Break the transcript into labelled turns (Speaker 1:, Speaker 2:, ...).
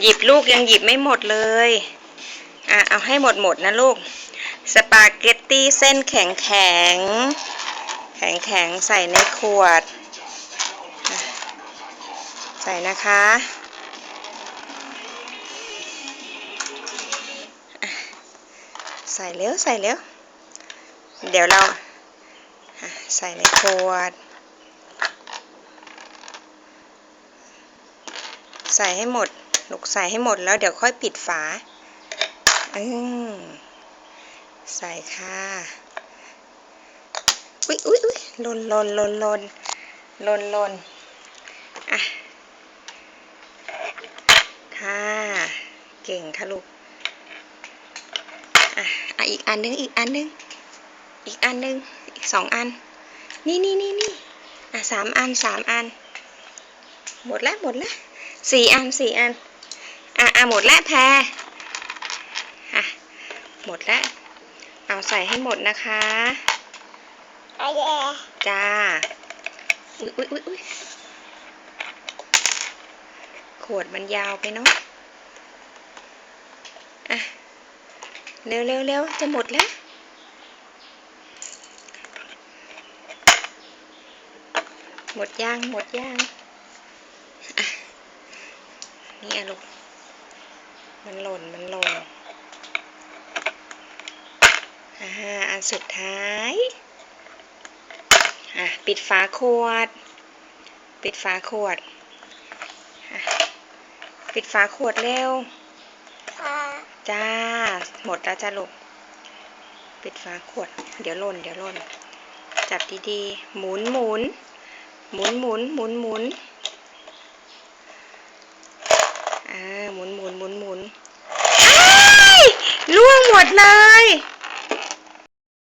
Speaker 1: หยิบลูกยังหยิบไม่หมดเลย อะ เอาให้หมดหมดนะลูก สปาเกตตี้เส้นแข็งแข็ง แข็งแข็งใส่ในขวด ใส่นะคะ ใส่เร็วใส่เร็ว เดี๋ยวเราใส่ในขวด ใส่ให้หมด ลูกใส่ให้หมดแล้วเดี๋ยวค่อยปิดฝาอืมใส่ค่ะอุ๊ยอุ๊ยอุ๊ยหล่นหล่นหล่นหล่นหล่นหล่นอะค่ะเก่งค่ะลูกอะอะอีกอันนึงอีกอันนึงอีกอันนึงอีกสองอัน นี่นี่นี่นี่อะสามอันสามอัน หมดแล้วหมดแล้วสี่อันสี่อัน อะอะหมดแล้วแพรอะหมดแล้วเอาใส่ให้หมดนะคะ
Speaker 2: อะไร
Speaker 1: จ้าอุ๊ยอุ๊ยอุ๊ยอุ๊ยขวดมันยาวไปเนาะอะเร็วเร็วเร็วจะหมดแล้วหมดย่างหมดย่างอะนี่อะลูก มันหล่น มันหล่นอ่าอันสุดท้าย อะ ปิดฝาขวด ปิดฝาขวดอะปิดฝาขวดเร็ว
Speaker 2: ค่ะ
Speaker 1: จ้า หมดแล้วจ้าลูก ปิดฝาขวด เดี๋ยวหล่น เดี๋ยวหล่น จับดีๆ หมุนหมุน หมุนหมุนหมุนหมุน อ่าหมุนหมุนหมุนหมุนล่วงหมดเลย